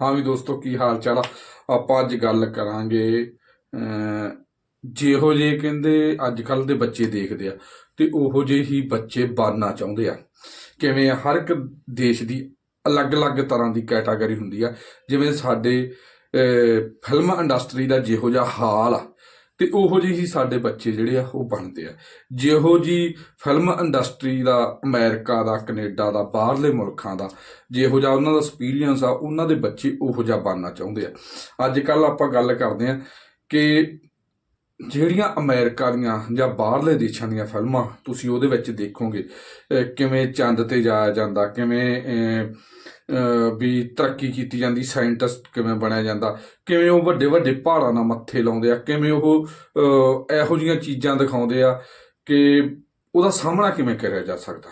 ਹਾਂ ਵੀ ਦੋਸਤੋ, ਕੀ ਹਾਲ ਚਾਲ ਆ? ਆਪਾਂ ਅੱਜ ਗੱਲ ਕਰਾਂਗੇ ਜਿਹੋ ਜੇ ਕਹਿੰਦੇ ਅੱਜ ਕੱਲ ਦੇ ਬੱਚੇ ਦੇਖਦੇ ਆ ਤੇ ਉਹੋ ਜਿਹੇ ਹੀ ਬੱਚੇ ਬਣਨਾ ਚਾਹੁੰਦੇ ਆ। ਕਿਵੇਂ ਹਰ ਇੱਕ ਦੇਸ਼ ਦੀ ਅਲੱਗ-ਅਲੱਗ ਤਰ੍ਹਾਂ ਦੀ ਕੈਟਾਗਰੀ ਹੁੰਦੀ ਆ। ਜਿਵੇਂ ਸਾਡੇ ਫਿਲਮ ਇੰਡਸਟਰੀ ਦਾ ਜਿਹੋ ਜਿਹਾ ਹਾਲ ਆ। ਤੇ ਉਹੋ ਜਿਹੇ ਹੀ ਸਾਡੇ ਬੱਚੇ ਜਿਹੜੇ ਆ, ਉਹ ਬਣਦੇ ਆ। ਜਿਹੋ ਜੀ ਫਿਲਮ ਇੰਡਸਟਰੀ ਦਾ, ਅਮਰੀਕਾ ਦਾ, ਕੈਨੇਡਾ ਦਾ, ਬਾਹਰਲੇ ਮੁਲਕਾਂ ਦਾ, ਜਿਹੋ ਜਿਹਾ ਉਹਨਾਂ ਦਾ ਐਕਸਪੀਰੀਅੰਸ ਆ, ਉਹਨਾਂ ਦੇ ਬੱਚੇ ਉਹੋ ਜਿਹਾ ਬਣਨਾ ਚਾਹੁੰਦੇ ਆ। ਅੱਜ ਕੱਲ ਆਪਾਂ ਗੱਲ ਕਰਦੇ ਆ ਕਿ ਜਿਹੜੀਆਂ ਅਮਰੀਕਾ ਦੀਆਂ ਜਾਂ ਬਾਹਰਲੇ ਦੇਸ਼ਾਂ ਦੀਆਂ ਫਿਲਮਾਂ ਤੁਸੀਂ ਉਹਦੇ ਵਿੱਚ ਦੇਖੋਗੇ ਕਿਵੇਂ ਚੰਦ ਤੇ ਜਾਇਆ ਜਾਂਦਾ, ਕਿਵੇਂ ਵੀ ਤਰੱਕੀ ਕੀਤੀ ਜਾਂਦੀ, ਸਾਇੰਟਿਸਟ ਕਿਵੇਂ ਬਣਿਆ ਜਾਂਦਾ, ਕਿਵੇਂ ਉਹ ਵੱਡੇ ਵੱਡੇ ਪਹਾੜਾਂ ਨਾਲ ਮੱਥੇ ਲਾਉਂਦੇ ਆ, ਕਿਵੇਂ ਉਹ ਇਹੋ ਜਿਹੀਆਂ ਚੀਜ਼ਾਂ ਦਿਖਾਉਂਦੇ ਆ ਕਿ ਉਹਦਾ ਸਾਹਮਣਾ ਕਿਵੇਂ ਕਰਿਆ ਜਾ ਸਕਦਾ।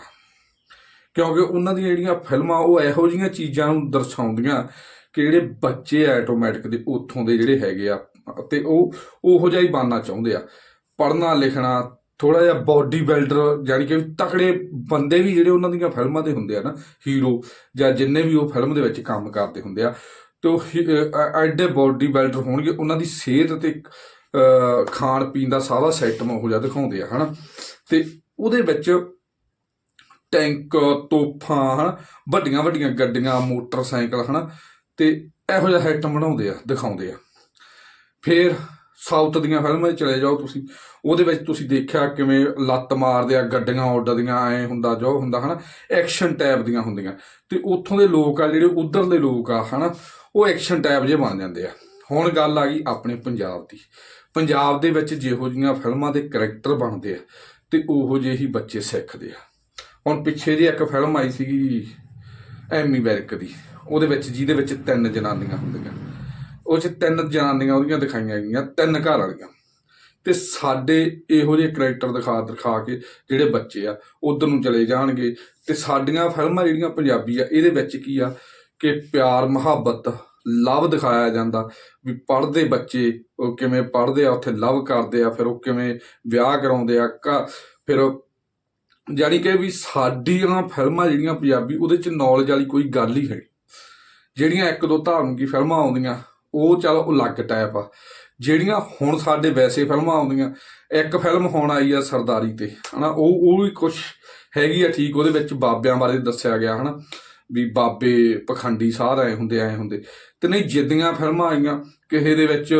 ਕਿਉਂਕਿ ਉਹਨਾਂ ਦੀਆਂ ਜਿਹੜੀਆਂ ਫਿਲਮਾਂ, ਉਹ ਇਹੋ ਜਿਹੀਆਂ ਚੀਜ਼ਾਂ ਨੂੰ ਦਰਸਾਉਂਦੀਆਂ ਕਿ ਜਿਹੜੇ ਬੱਚੇ ਆ ਆਟੋਮੈਟਿਕ ਦੇ ਉੱਥੋਂ ਦੇ ਜਿਹੜੇ ਹੈਗੇ ਆ ਤੇ ਉਹ, ਉਹੋ ਜਿਹਾ ਹੀ ਬਣਨਾ ਚਾਹੁੰਦੇ ਆ। ਪੜ੍ਹਨਾ, ਲਿਖਣਾ ਥੋੜਾ ਜਿਹਾ ਬਾਡੀ ਬਿਲਡਰ ਜਾਨੀ ਕਿ ਤਕੜੇ ਬੰਦੇ ਵੀ ਜਿਹੜੇ ਉਹਨਾਂ ਦੀਆਂ ਫਿਲਮਾਂ ਦੇ ਹੁੰਦੇ ਆ ਨਾ ਹੀਰੋ ਜਾਂ ਜਿੰਨੇ ਵੀ ਉਹ ਫਿਲਮ ਦੇ ਵਿੱਚ ਕੰਮ ਕਰਦੇ ਹੁੰਦੇ ਆ। ਤੇ ਉਹ ਹੀ- ਐਡੇ ਬਾਡੀ ਬਿਲਡਰ ਹੋਣਗੇ, ਉਹਨਾਂ ਦੀ ਸਿਹਤ ਤੇ ਖਾਣ ਪੀਣ ਦਾ ਸਾਰਾ ਸਿਸਟਮ ਉਹੋ ਜਿਹਾ ਦਿਖਾਉਂਦੇ ਆ, ਹਨਾ। ਤੇ ਉਹਦੇ ਵਿੱਚ ਟੈਂਕ, ਤੋਪਾਂ, ਹਨਾ ਵੱਡੀਆਂ ਵੱਡੀਆਂ ਗੱਡੀਆਂ, ਮੋਟਰਸਾਈਕਲ, ਹਨਾ, ਤੇ ਇਹੋ ਜਿਹਾ ਸਿਸਟਮ ਬਣਾਉਂਦੇ ਆ, ਦਿਖਾਉਂਦੇ ਆ। ਫਿਰ ਸਾਊਥ ਦੀਆਂ ਫਿਲਮਾਂ 'ਚ ਚਲੇ ਜਾਓ ਤੁਸੀਂ। ਉਹਦੇ ਵਿੱਚ ਤੁਸੀਂ ਦੇਖਿਆ ਕਿਵੇਂ ਲੱਤ ਮਾਰਦੇ ਆ, ਗੱਡੀਆਂ ਉੱਡਦੀਆਂ, ਐ ਹੁੰਦਾ, ਜੋ ਹੁੰਦਾ, ਹਨਾ? ਐਕਸ਼ਨ ਟਾਈਪ ਦੀਆਂ ਹੁੰਦੀਆਂ। ਤੇ ਉੱਥੋਂ ਦੇ ਲੋਕ ਆ, ਜਿਹੜੇ ਉਧਰਲੇ ਲੋਕ ਆ, ਹਨਾ? ਉਹ ਐਕਸ਼ਨ ਟਾਈਪ ਜੇ ਬਣ ਜਾਂਦੇ ਆ। ਹੁਣ ਗੱਲ ਆ ਗਈ ਆਪਣੇ ਪੰਜਾਬ ਦੀ। ਪੰਜਾਬ ਦੇ ਵਿੱਚ ਜਿਹੋ ਜਿਹੀਆਂ ਫਿਲਮਾਂ ਦੇ ਕਰੈਕਟਰ ਬਣਦੇ ਆ ਤੇ ਉਹੋ ਜਿਹੇ ਹੀ ਬੱਚੇ ਸਿੱਖਦੇ ਆ। ਹੁਣ ਪਿੱਛੇ ਜੀ ਇੱਕ ਫਿਲਮ ਆਈ ਸੀਗੀ, ਐਮੀ ਵੈਰਕ ਦੀ। ਉਹਦੇ ਵਿੱਚ ਜਿਹਦੇ ਵਿੱਚ ਤਿੰਨ ਜਨਾਨੀਆਂ ਹੁੰਦੀਆਂ। ਉਹ ਚ ਤਿੰਨ ਜਨਾਨੀਆਂ ਉਹਦੀਆਂ ਦਿਖਾਈਆਂ ਗਈਆਂ, ਤਿੰਨ ਘਰ ਵਾਲੀਆਂ। ਤੇ ਸਾਡੇ ਇਹੋ ਜਿਹੇ ਕਰੈਕਟਰ ਦਿਖਾ ਦਿਖਾ ਕੇ ਜਿਹੜੇ ਬੱਚੇ ਆ, ਉਧਰ ਨੂੰ ਚਲੇ ਜਾਣਗੇ। ਤੇ ਸਾਡੀਆਂ ਫਿਲਮਾਂ ਜਿਹੜੀਆਂ ਪੰਜਾਬੀ ਆ, ਇਹਦੇ ਵਿੱਚ ਕੀ ਆ ਕਿ ਪਿਆਰ, ਮੁਹੱਬਤ, ਲਵ ਦਿਖਾਇਆ ਜਾਂਦਾ। ਵੀ ਪੜ੍ਹਦੇ ਬੱਚੇ, ਉਹ ਕਿਵੇਂ ਪੜ੍ਹਦੇ ਆ, ਉੱਥੇ ਲਵ ਕਰਦੇ ਆ, ਫਿਰ ਉਹ ਕਿਵੇਂ ਵਿਆਹ ਕਰਾਉਂਦੇ ਆ, ਘ- ਫਿਰ ਉਹ ਜਾਣੀ ਕਿ ਵੀ ਸਾਡੀਆਂ ਫਿਲਮਾਂ ਜਿਹੜੀਆਂ ਪੰਜਾਬੀ, ਉਹਦੇ ਚ ਨੌਲੇਜ ਵਾਲੀ ਕੋਈ ਗੱਲ ਹੀ ਹੈ ਨਹੀਂ। ਜਿਹੜੀਆਂ ਇੱਕ ਦੋ ਧਾਰਮਿਕ ਫਿਲਮਾਂ ਆਉਂਦੀਆਂ ਉਹ ਚਲ ਉਹ ਅਲੱਗ ਟਾਈਪ ਆ। ਜਿਹੜੀਆਂ ਹੁਣ ਸਾਡੇ ਵੈਸੇ ਫਿਲਮਾਂ ਆਉਂਦੀਆਂ, ਇੱਕ ਫਿਲਮ ਹੁਣ ਆਈ ਆ ਸਰਦਾਰੀ ਤੇ, ਹਨਾ? ਉਹ ਉਹ ਵੀ ਕੁਝ ਹੈਗੀ ਆ ਠੀਕ, ਉਹਦੇ ਵਿੱਚ ਬਾਬਿਆਂ ਬਾਰੇ ਦੱਸਿਆ ਗਿਆ, ਹਨਾ? ਵੀ ਬਾਬੇ ਪਖੰਡੀ ਸਾਧ ਆਏ ਹੁੰਦੇ ਐ ਹੁੰਦੇ। ਤੇ ਨਹੀਂ ਜਿੱਦੀਆਂ ਫਿਲਮਾਂ ਆਈਆਂ, ਕਿਸੇ ਦੇ ਵਿੱਚ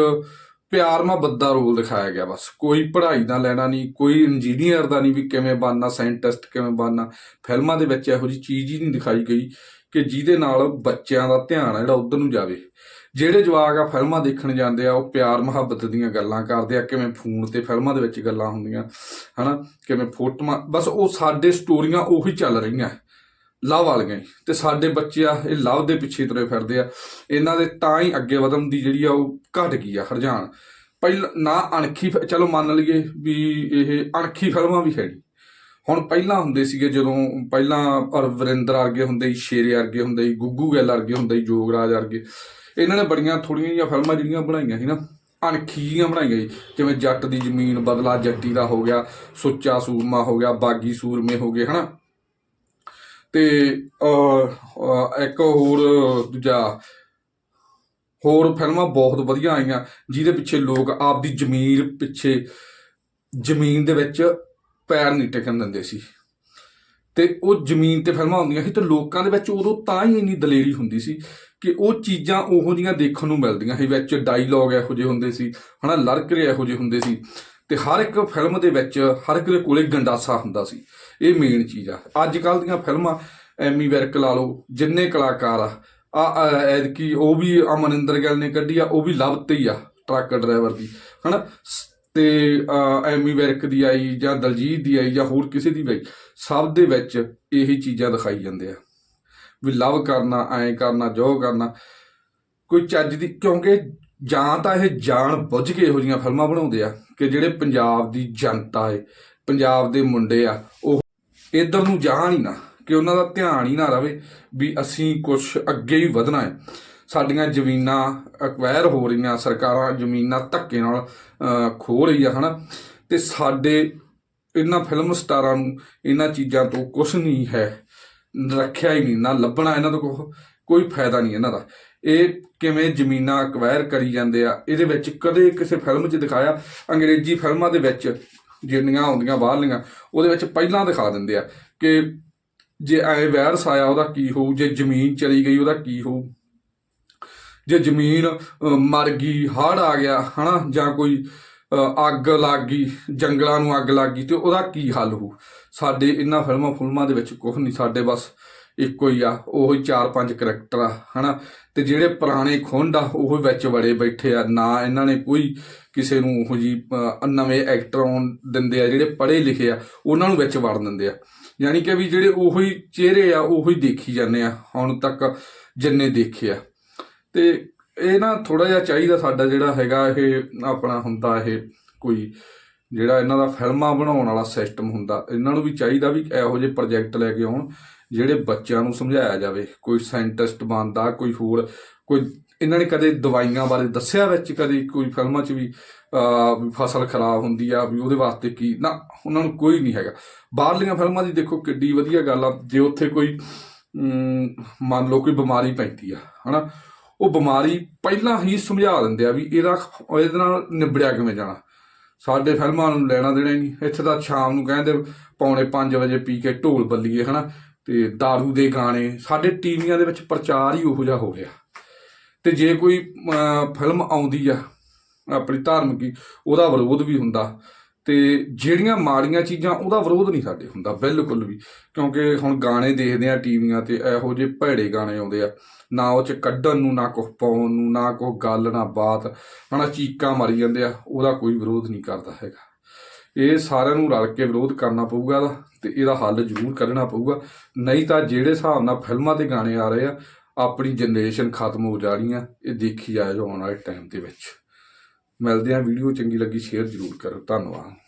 ਪਿਆਰ ਮੁਹੱਬਤ ਦਾ ਰੋਲ ਦਿਖਾਇਆ ਗਿਆ ਬਸ। ਕੋਈ ਪੜ੍ਹਾਈ ਦਾ ਲੈਣਾ ਨਹੀਂ, ਕੋਈ ਇੰਜੀਨੀਅਰ ਦਾ ਨਹੀਂ ਵੀ ਕਿਵੇਂ ਬਣਨਾ ਸਾਇੰਟਿਸਟ ਕਿਵੇਂ ਬਣਨਾ। ਫਿਲਮਾਂ ਦੇ ਵਿੱਚ ਇਹੋ ਜੀ ਚੀਜ਼ ਹੀ ਨਹੀਂ ਦਿਖਾਈ ਗਈ ਕਿ ਜਿਹਦੇ ਨਾਲ ਬੱਚਿਆਂ ਦਾ ਧਿਆਨ ਆ ਜਿਹੜਾ ਉਧਰ ਨੂੰ ਜਾਵੇ। ਜਿਹੜੇ ਜਵਾਕ ਆ ਫਿਲਮਾਂ ਦੇਖਣ ਜਾਂਦੇ ਆ, ਉਹ ਪਿਆਰ ਮੁਹੱਬਤ ਦੀਆਂ ਗੱਲਾਂ ਕਰਦੇ ਆ, ਕਿਵੇਂ ਫੋਨ ਤੇ ਫਿਲਮਾਂ ਦੇ ਵਿੱਚ ਗੱਲਾਂ ਹੁੰਦੀਆਂ, ਹਨਾ, ਕਿਵੇਂ ਫੋਟੋਆਂ, ਬਸ ਉਹ ਸਾਡੇ ਸਟੋਰੀਆਂ ਉਹੀ ਚੱਲ ਰਹੀਆਂ, ਲਵ ਵਾਲੀਆਂ ਹੀ। ਤੇ ਸਾਡੇ ਬੱਚੇ ਆ, ਇਹ ਲਵ ਦੇ ਪਿੱਛੇ ਤੁਰੇ ਫਿਰਦੇ ਆ, ਇਹਨਾਂ ਦੇ ਤਾਂ ਹੀ ਅੱਗੇ ਵਧਣ ਦੀ ਜਿਹੜੀ ਆ ਉਹ ਘਟ ਗਈ ਆ, ਹਰਜਾਨ ਪਹਿਲਾਂ, ਨਾ ਅਣਖੀ ਫਿ- ਚਲੋ ਮੰਨ ਲਈਏ ਵੀ ਇਹ ਅਣਖੀ ਫਿਲਮਾਂ ਵੀ ਹੈਗੀ ਹੁਣ ਪਹਿਲਾਂ ਹੁੰਦੇ ਸੀਗੇ ਜਦੋਂ, ਪਹਿਲਾਂ ਵਰਿੰਦਰ ਵਰਗੇ ਹੁੰਦੇ ਸੀ, ਸ਼ੇਰੇ ਵਰਗੇ ਹੁੰਦੇ ਸੀ, ਗੁੱਗੂ ਗਿੱਲ ਵਰਗੇ ਹੁੰਦੇ ਸੀ, ਜੋਗਰਾਜ ਵਰਗੇ ਇਹਨਾਂ ਨੇ ਬੜੀਆਂ ਥੋੜੀਆਂ ਜਿਹੀਆਂ ਫਿਲਮਾਂ ਜਿਹੜੀਆਂ ਬਣਾਈਆਂ ਸੀ ਨਾ ਅਣਖੀ ਜਿਹੀਆਂ ਬਣਾਈਆਂ ਜੀ ਜਿਵੇਂ ਜੱਟ ਦੀ ਜ਼ਮੀਨ ਬਦਲਾ ਜੱਟੀ ਦਾ ਹੋ ਗਿਆ ਸੁੱਚਾ ਸੂਰਮਾ ਹੋ ਗਿਆ ਬਾਗੀ ਸੂਰਮੇ ਹੋ ਗਏ ਹਨਾ? ਤੇ ਅਹ, ਇੱਕ ਹੋਰ ਦੂਜਾ ਹੋਰ ਫਿਲਮਾਂ ਬਹੁਤ ਵਧੀਆ ਆਈਆਂ ਜਿਹਦੇ ਪਿੱਛੇ ਲੋਕ ਆਪਦੀ ਜ਼ਮੀਰ ਪਿੱਛੇ ਜ਼ਮੀਨ ਦੇ ਵਿੱਚ ਪੈਰ ਨਹੀਂ ਟਿਕਣ ਦਿੰਦੇ ਸੀ। ਤੇ ਉਹ ਜ਼ਮੀਨ ਤੇ ਫਿਲਮਾਂ ਹੁੰਦੀਆਂ ਸੀ ਤੇ ਲੋਕਾਂ ਦੇ ਵਿੱਚ ਉਦੋਂ ਤਾਂ ਹੀ ਇੰਨੀ ਦਲੇਰੀ ਹੁੰਦੀ ਸੀ ਕਿ ਉਹ ਚੀਜ਼ਾਂ ਉਹੋ ਜੀਆਂ ਦੇਖਣ ਨੂੰ ਮਿਲਦੀਆਂ ਸੀ, ਵਿੱਚ ਡਾਇਲੌਗ ਇਹੋ ਜਿਹੇ ਹੁੰਦੇ ਸੀ, ਹਨਾ, ਲੜਕਰੇ ਇਹੋ ਜਿਹੇ ਹੁੰਦੇ ਸੀ ਤੇ ਹਰ ਇੱਕ ਫਿਲਮ ਦੇ ਵਿੱਚ ਹਰ ਇੱਕ ਦੇ ਕੋਲੇ ਗੰਡਾਸਾ ਹੁੰਦਾ ਸੀ, ਇਹ ਮੇਨ ਚੀਜ਼ ਆ। ਅੱਜ ਕੱਲ ਦੀਆਂ ਫਿਲਮਾਂ, ਐਮੀ ਵਿਰਕ ਲਾ ਲਓ, ਜਿੰਨੇ ਕਲਾਕਾਰ ਆ ਆ ਐਦਕੀ ਉਹ ਵੀ ਅਮਨਿੰਦਰ ਗਿੱਲ ਨੇ ਕੱਢੀ ਆ, ਉਹ ਵੀ ਲਵ ਤੇ ਹੀ ਆ, ਟਰੱਕ ਡਰਾਈਵਰ ਦੀ, ਹਨਾ, ਸ- ਤੇ ਐਮੀ ਵਿਰਕ ਦੀ ਆਈ ਜਾਂ ਦਲਜੀਤ ਦੀ ਆਈ ਜਾਂ ਹੋਰ ਕਿਸੇ ਦੀ ਵੀ ਆਈ, ਸਭ ਦੇ ਵਿੱਚ ਇਹੀ ਚੀਜ਼ਾਂ ਦਿਖਾਈ ਜਾਂਦੇ ਆ। ਵੀ ਲਵ ਕਰਨਾ, ਐਂ ਕਰਨਾ, ਜੋ ਕਰਨਾ, ਕੋਈ ਚੱਜ ਦੀ, ਕਿਉਂਕਿ ਜਾਂ ਤਾਂ ਇਹ ਜਾਣ ਬੁੱਝ ਕੇ ਇਹੋ ਜਿਹੀਆਂ ਫਿਲਮਾਂ ਬਣਾਉਂਦੇ ਆ ਕਿ ਜਿਹੜੇ ਪੰਜਾਬ ਦੀ ਜਨਤਾ ਏ, ਪੰਜਾਬ ਦੇ ਮੁੰਡੇ ਆ, ਉਹ ਇਧਰ ਨੂੰ ਜਾਣ ਹੀ ਨਾ, ਕਿ ਉਹਨਾਂ ਦਾ ਧਿਆਨ ਹੀ ਨਾ ਰਵੇ ਵੀ ਅਸੀਂ ਕੁਝ ਅੱਗੇ ਹੀ ਵਧਣਾ ਹੈ ਸਾਡੀਆਂ ਜ਼ਮੀਨਾਂ ਅਕਵਾਇਰ ਹੋ ਰਹੀਆਂ, ਸਰਕਾਰਾਂ ਜ਼ਮੀਨਾਂ ਧੱਕੇ ਨਾਲ ਖੋ ਖੋਹ ਰਹੀ ਆ ਹਨਾ ਤੇ ਸਾਡੇ ਇਹਨਾਂ ਫਿਲਮ ਸਟਾਰਾਂ ਨੂੰ ਇਹਨਾਂ ਚੀਜ਼ਾਂ ਤੋਂ ਕੁਝ ਨਹੀਂ ਹੈ, ਰੱਖਿਆ ਹੀ ਨਹੀਂ, ਨਾ ਲੱਭਣਾ ਇਹਨਾਂ ਤੋਂ ਕੋਈ ਫਾਇਦਾ ਨਹੀਂ ਇਹਨਾਂ ਦਾ। ਇਹ ਕਿਵੇਂ ਜ਼ਮੀਨਾਂ ਅਕਵਾਇਰ ਕਰੀ ਜਾਂਦੇ ਆ, ਇਹਦੇ ਵਿੱਚ ਕਦੇ ਕਿਸੇ ਫਿਲਮ 'ਚ ਦਿਖਾਇਆ? ਅੰਗਰੇਜ਼ੀ ਫਿਲਮਾਂ ਦੇ ਵਿੱਚ ਜਿੰਨੀਆਂ ਆਉਂਦੀਆਂ ਬਾਹਰਲੀਆਂ, ਉਹਦੇ ਵਿੱਚ ਪਹਿਲਾਂ ਦਿਖਾ ਦਿੰਦੇ ਆ ਕਿ ਜੇ ਐ ਵਾਇਰਸ ਆਇਆ, ਉਹਦਾ ਕੀ ਹੋਊ? ਜੇ ਜ਼ਮੀਨ ਚਲੀ ਗਈ, ਉਹਦਾ ਕੀ ਹੋਊ? ਜੇ ਜ਼ਮੀਨ ਮਰ ਗਈ, ਹੜ੍ਹ ਆ ਗਿਆ, ਹਨਾ, ਜਾਂ ਕੋਈ ਅੱਗ ਲੱਗ ਗਈ, ਜੰਗਲਾਂ ਨੂੰ ਅੱਗ ਲੱਗ ਗਈ, ਤੇ ਉਹਦਾ ਕੀ ਹੱਲ ਹੋਊ? ਸਾਡੇ ਇਹਨਾਂ ਫਿਲਮਾਂ ਫੁਲਮਾਂ ਦੇ ਵਿੱਚ ਕੁਝ ਨਹੀਂ, ਸਾਡੇ ਬਸ ਇੱਕੋ ਹੀ ਆ, ਉਹ ਹੀ ਚਾਰ ਪੰਜ ਕਰੈਕਟਰ ਆ, ਹਨਾ? ਤੇ ਜਿਹੜੇ ਪੁਰਾਣੇ ਖੁੰਡ ਆ, ਉਹ ਵਿੱਚ ਵੜੇ ਬੈਠੇ ਆ, ਨਾ ਇਹਨਾਂ ਨੇ ਕੋਈ ਕਿਸੇ ਨੂੰ ਉਹ ਜੀ ਨਵੇਂ ਐਕਟਰ ਆਉਣ ਦਿੰਦੇ ਆ, ਜਿਹੜੇ ਪੜ੍ਹੇ ਲਿਖੇ ਆ, ਉਹਨਾਂ ਨੂੰ ਵਿੱਚ ਵੜ ਦਿੰਦੇ ਆ। ਯਾਨੀ ਕਿ ਵੀ ਜਿਹੜੇ ਉਹੀ ਚਿਹਰੇ ਆ, ਉਹੀ ਦੇਖੀ ਜਾਂਦੇ ਆ, ਹੁਣ ਤੱਕ ਜਿੰਨੇ ਦੇਖੇ ਆ। ਤੇ ਇਹ ਨਾ ਥੋੜਾ ਜਿਹਾ ਚਾਹੀਦਾ ਸਾਡਾ ਜਿਹੜਾ ਹੈਗਾ ਇਹ ਆਪਣਾ ਹੁੰਦਾ ਇਹ ਕੋਈ ਜਿਹੜਾ ਇਹਨਾਂ ਦਾ ਫਿਲਮਾਂ ਬਣਾਉਣ ਵਾਲਾ ਸਿਸਟਮ ਹੁੰਦਾ, ਇਹਨਾਂ ਨੂੰ ਵੀ ਚਾਹੀਦਾ ਵੀ ਇਹੋ ਜਿਹੇ ਪ੍ਰੋਜੈਕਟ ਲੈ ਕੇ ਆਉਣ, ਜਿਹੜੇ ਬੱਚਿਆਂ ਨੂੰ ਸਮਝਾਇਆ ਜਾਵੇ, ਕੋਈ ਸਾਇੰਟਿਸਟ ਬਣਦਾ, ਕੋਈ ਹੋਰ, ਕੋਈ ਇਹਨਾਂ ਨੇ ਕਦੇ ਦਵਾਈਆਂ ਬਾਰੇ ਦੱਸਿਆ ਵਿੱਚ, ਕਦੇ ਕੋਈ ਫਿਲਮਾਂ 'ਚ ਵੀ ਫਸਲ ਖਰਾਬ ਹੁੰਦੀ ਆ, ਵੀ ਉਹਦੇ ਵਾਸਤੇ ਕੀ, ਨਾ, ਉਹਨਾਂ ਨੂੰ ਕੋਈ ਨਹੀਂ ਹੈਗਾ। ਬਾਹਰਲੀਆਂ ਫਿਲਮਾਂ ਦੀ ਦੇਖੋ ਕਿੱਡੀ ਵਧੀਆ ਗੱਲ ਆ, ਜੇ ਉੱਥੇ ਕੋਈ ਮੰਨ ਲਓ ਕੋਈ ਬਿਮਾਰੀ ਪੈਂਦੀ ਆ, ਹਨਾ ਉਹ ਬਿਮਾਰੀ ਪਹਿਲਾਂ ਹੀ ਸਮਝਾ ਦਿੰਦੇ ਆ ਵੀ ਇਹਦਾ ਇਹਦੇ ਨਾਲ ਨਿਬੜਿਆ ਕਿਵੇਂ ਜਾਣਾ। ਸਾਡੇ ਫਿਲਮਾਂ ਨੂੰ ਲੈਣਾ ਦੇਣਾ ਹੀ ਨਹੀਂ। ਇੱਥੇ ਤਾਂ ਸ਼ਾਮ ਨੂੰ ਕਹਿੰਦੇ ਪੌਣੇ 5 ਵਜੇ ਪੀ ਕੇ ਢੋਲ ਬੱਲੀਏ, ਹਨਾ? ਤੇ दारू ਦੇ ਗਾਣੇ। ਸਾਡੇ ਟੀਵੀਆਂ ਦੇ ਵਿੱਚ ਪ੍ਰਚਾਰ ਹੀ ਉਹੋ ਜਿਹਾ ਹੋ ਗਿਆ ਤੇ ਜੇ ਕੋਈ ਫਿਲਮ ਆਉਂਦੀ ਆ, ਆਪਣੀ ਧਾਰਮਿਕ ਉਹਦਾ ਵਿਰੋਧ ਵੀ ਹੁੰਦਾ। ਤੇ ਜਿਹੜੀਆਂ ਮਾੜੀਆਂ ਚੀਜ਼ਾਂ ਉਹਦਾ ਵਿਰੋਧ ਨਹੀਂ ਸਾਡੇ ਹੁੰਦਾ, ਬਿਲਕੁਲ ਵੀ। ਕਿਉਂਕਿ ਹੁਣ ਗਾਣੇ ਦੇਖਦੇ ਆ ਟੀਵੀਆਂ ਤੇ, ਇਹੋ ਜਿਹੇ ਭੈੜੇ ਗਾਣੇ ਆਉਂਦੇ ਆ। ਨਾ ਉਹ ਚ ਕੱਢਣ ਨੂੰ, ਨਾ ਕੁਛ ਪਾਉਣ ਨੂੰ, ਨਾ ਕੋਈ ਗੱਲ, ਨਾ ਬਾਤ, ਹਨਾ, ਚੀਕਾਂ ਮਾਰੀ ਜਾਂਦੇ ਆ। ਉਹਦਾ ਕੋਈ ਵਿਰੋਧ ਨਹੀਂ ਕਰਦਾ ਹੈਗਾ। ਇਹ ਸਾਰਿਆਂ ਨੂੰ ਰਲ ਕੇ ਵਿਰੋਧ ਕਰਨਾ ਪਊਗਾ ਇਹਦਾ ਤੇ ਇਹਦਾ ਹੱਲ ਜ਼ਰੂਰ ਕੱਢਣਾ ਪਊਗਾ। ਨਹੀਂ ਤਾਂ ਜਿਹੜੇ ਹਿਸਾਬ ਨਾਲ ਫਿਲਮਾਂ ਤੇ ਗਾਣੇ ਆ ਰਹੇ ਆ, ਆਪਣੀ ਜਨਰੇਸ਼ਨ ਖਤਮ ਹੋ ਜਾਣੀ ਆ। ਇਹ ਦੇਖੀ ਜਾਇਓ ਆਉਣ ਵਾਲੇ ਟਾਈਮ ਦੇ ਵਿੱਚ। ਮਿਲਦੇ ਆ ਵੀਡੀਓ ਚੰਗੀ ਲੱਗੀ ਸ਼ੇਅਰ ਜ਼ਰੂਰ ਕਰੋ ਧੰਨਵਾਦ।